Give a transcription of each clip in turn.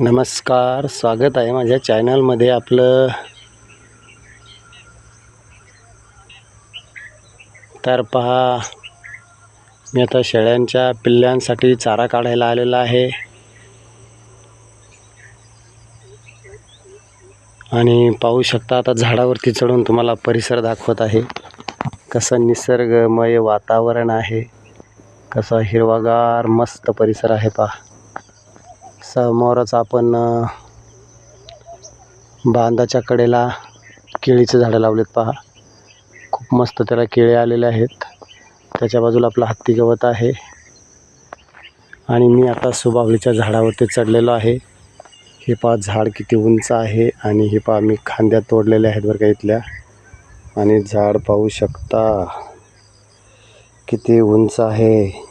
नमस्कार स्वागत आहे माझ्या चॅनलमध्ये आपलं. तर पहा मी आता शेळ्यांच्या पिल्ल्यांसाठी चारा काढायला आलेला आहे. आणि पाहू शकता आता झाडावरती चढून तुम्हाला परिसर दाखवत आहे. कसं निसर्गमय वातावरण आहे. कसा हिरवागार मस्त परिसर आहे पहा. समोरच आपण बांधाच्या कडेला केळीचे झाडं लावलेत पहा. खूप मस्त त्याला केळे आलेले आहेत. त्याच्या बाजूला आपला हत्ती गवत आहे. आणि मी आता सुबावलीच्या झाडावरती चढलेलो आहे. हे पहा झाड किती उंच आहे आणि हे पहा मी खांद्या तोडलेल्या आहेत बरं का इथल्या. आणि झाड पाहू शकता किती उंच आहे.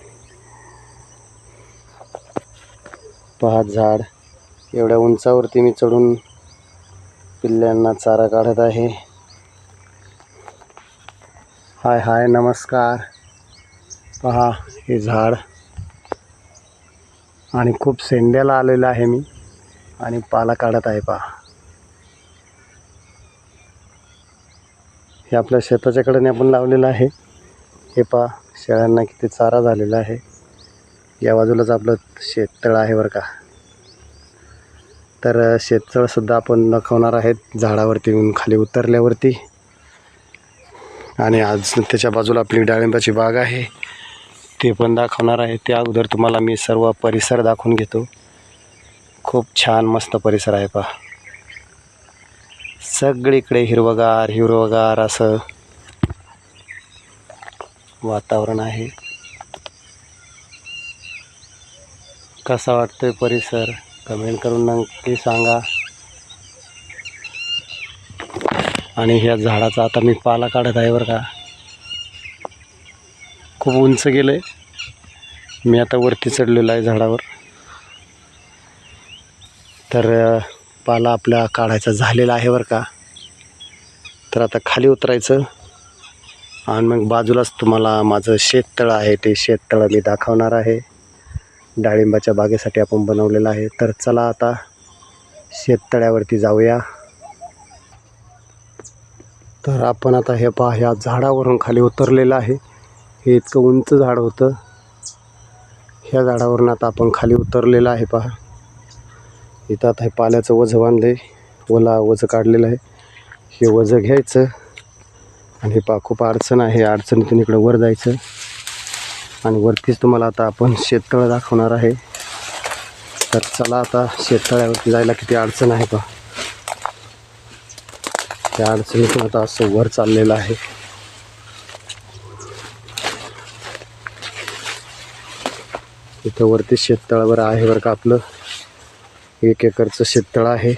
पहा झाड. एवढ्या उंचावरती मी चढून पिल्ल्यांना चारा काढत आहे. हाय हाय नमस्कार. पहा हे झाड. आणि खूप सेंड्याला आलेलं आहे मी. आणि पाला काढत आहे पहा. हे आपल्या शेताच्याकडे आपण लावलेलं आहे. हे पहा शेळ्यांना किती चारा झालेला आहे. या बाजूलाच आपलं शेततळ आहे बरं का. तर शेततळसुद्धा आपण दाखवणार आहेत. झाडावरती येऊन खाली उतरल्यावरती. आणि आज त्याच्या बाजूला आपली डाळिंबाची बाग आहे. ते पण दाखवणार आहे. त्या अगोदर तुम्हाला मी सर्व परिसर दाखवून घेतो. खूप छान मस्त परिसर आहे पहा. सगळीकडे हिरवगार हिरवगार असं वातावरण आहे. कसा वाटतोय परिसर? कमेंट करून नक्की सांगा. आणि ह्या झाडाचा आता मी पाला काढत आहे बरं का. खूप उंच गेलं आहे मी आता वरती चढलेलो आहे झाडावर. तर पाला आपला काढायचा झालेला आहे बरं का. तर आता खाली उतरायचं. आणि मग बाजूलाच तुम्हाला माझं शेततळं आहे. ते शेततळं मी दाखवणार आहे. डाळिंबाच्या बागेसाठी आपण बनवलेलं आहे. तर चला आता शेततळ्यावरती जाऊया. तर आपण आता हे पहा ह्या झाडावरून खाली उतरलेलं आहे. हे इतकं उंच झाड होतं. ह्या झाडावरून आता आपण खाली उतरलेलं आहे पहा. इथं आता हे पाल्याचं वझं बांधलं आहे ओला वझं काढलेलं आहे. हे वझं घ्यायचं. आणि हे पहा खूप अडचण आहे. अडचणीतून इकडं वर जायचं. आणि वरतीच तुम्हाला आता आपण शेततळं दाखवणार आहे. तर चला आता शेततळ्यावरती जायला किती अडचण आहे का? त्या अडचणीतून आता असं वर चाललेलं आहे. इथं वरती शेततळावर आहे बरं का आपलं. एक एकरचं शेततळ आहे.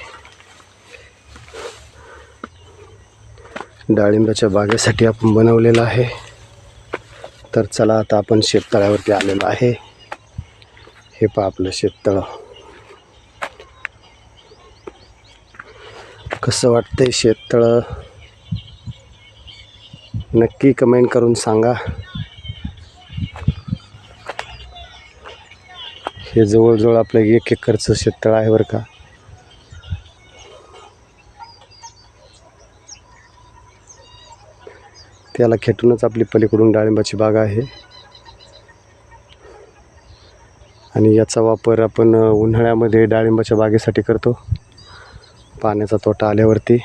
डाळिंबाच्या बागेसाठी आपण बनवलेलं आहे. तर चला आता आपण शेततळ्यावरती आलेलो आहे. हे पहा आपलं शेततळं. कसं वाटतंय शेततळं? नक्की कमेंट करून सांगा. हे जवळजवळ आपलं एक एकरचं शेततळं आहे बरं का. त्याला खेटूनच आपली पलीकडून डाळिंबाची बाग आहे. आणि याचा वापर आपण उन्हाळ्यामध्ये डाळिंबाच्या बागेसाठी करतो. पाण्याचा तोटा आल्यावरती.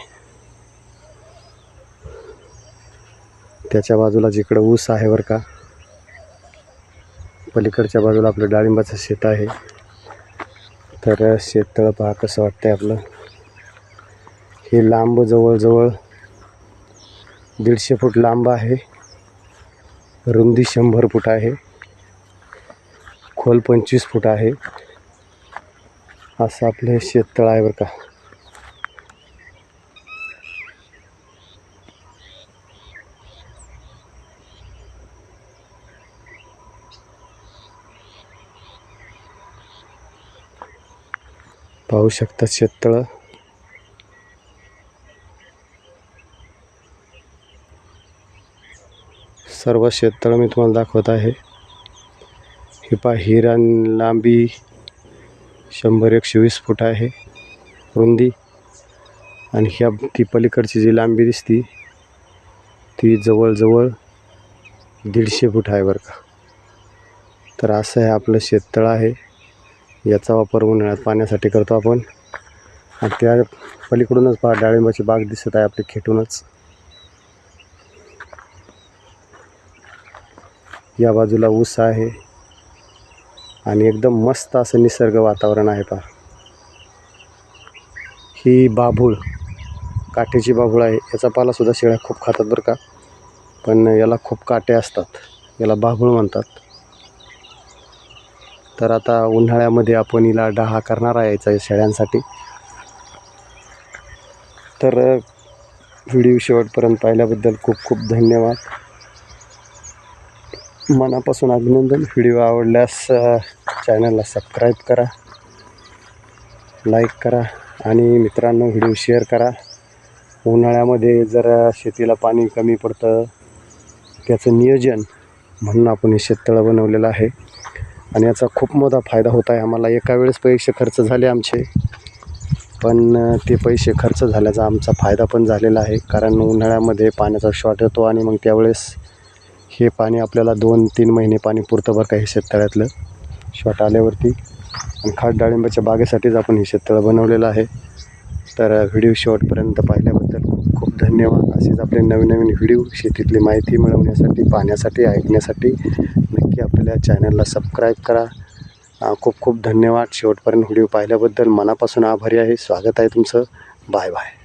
त्याच्या बाजूला जिकडं ऊस आहे बरं का पलीकडच्या बाजूला आपलं डाळिंबाचं शेत आहे. तर शेततळं पहा कसं वाटतंय आपलं? हे लांब जवळजवळ दीडशे फूट लांब आहे. रुंदी शंभर फूट आहे. खोल पंचवीस फूट आहे. असं आपलं हे शेततळ आहे बरं का. पाहू शकता शेततळं. सर्व शेततळं मी तुम्हाला दाखवत आहे. ही पा हिरण लांबी शंभर एकशे वीस फूट आहे रुंदी. आणि ह्या ती पलीकडची जी लांबी दिसती ती जवळजवळ दीडशे फूट आहे बरं का. तर असं हे आपलं शेततळं आहे. याचा वापर उन्हाळ्यात पाण्यासाठी करतो आपण. आणि त्या पलीकडूनच पहा डाळिंबाची बाग दिसत आहे आपली खेटूनच. या बाजूला ऊस आहे. आणि एकदम मस्त असं निसर्ग वातावरण आहे पहा ही बाभूळ काठीची बाभूळ आहे. याचा पालासुद्धा शेळ्या खूप खातात बरं का. पण याला खूप काटे असतात. याला बाभूळ म्हणतात. तर आता उन्हाळ्यामध्ये आपण हिला डहा करणार आहे याचा शेळ्यांसाठी. तर व्हिडिओ शेवटपर्यंत पाहिल्याबद्दल खूप खूप धन्यवाद. मनापासून अभिनंदन. व्हिडिओ आवडल्यास चॅनलला सबस्क्राईब करा लाईक करा आणि मित्रांनो व्हिडिओ शेअर करा. उन्हाळ्यामध्ये जर शेतीला पाणी कमी पडतं त्याचं नियोजन म्हणून आपण हे शेततळं बनवलेलं आहे. आणि याचा खूप मोठा फायदा होत आहे. आम्हाला एका वेळेस पैसे खर्च झाले आमचे पण ते पैसे खर्च झाल्याचा आमचा फायदा पण झालेला आहे. कारण उन्हाळ्यामध्ये पाण्याचा शॉर्ट येतो आणि मग त्यावेळेस हे पाणी आपल्याला दोन तीन महिने पाणी पुरतं बरं का हे शेततळ्यातलं. शॉट आल्यावरती. आणि खास डाळिंबाच्या बागेसाठीच आपण हे शेततळं बनवलेलं आहे. तर व्हिडिओ शेवटपर्यंत पाहिल्याबद्दल खूप धन्यवाद. असेच आपले नवीन नवीन व्हिडिओ शेतीतली माहिती मिळवण्यासाठी पाहण्यासाठी ऐकण्यासाठी नक्की आपल्या चॅनलला सबस्क्राईब करा. खूप खूप धन्यवाद. शेवटपर्यंत व्हिडिओ पाहिल्याबद्दल मनापासून आभारी आहे. स्वागत आहे तुमचं. Bye bye.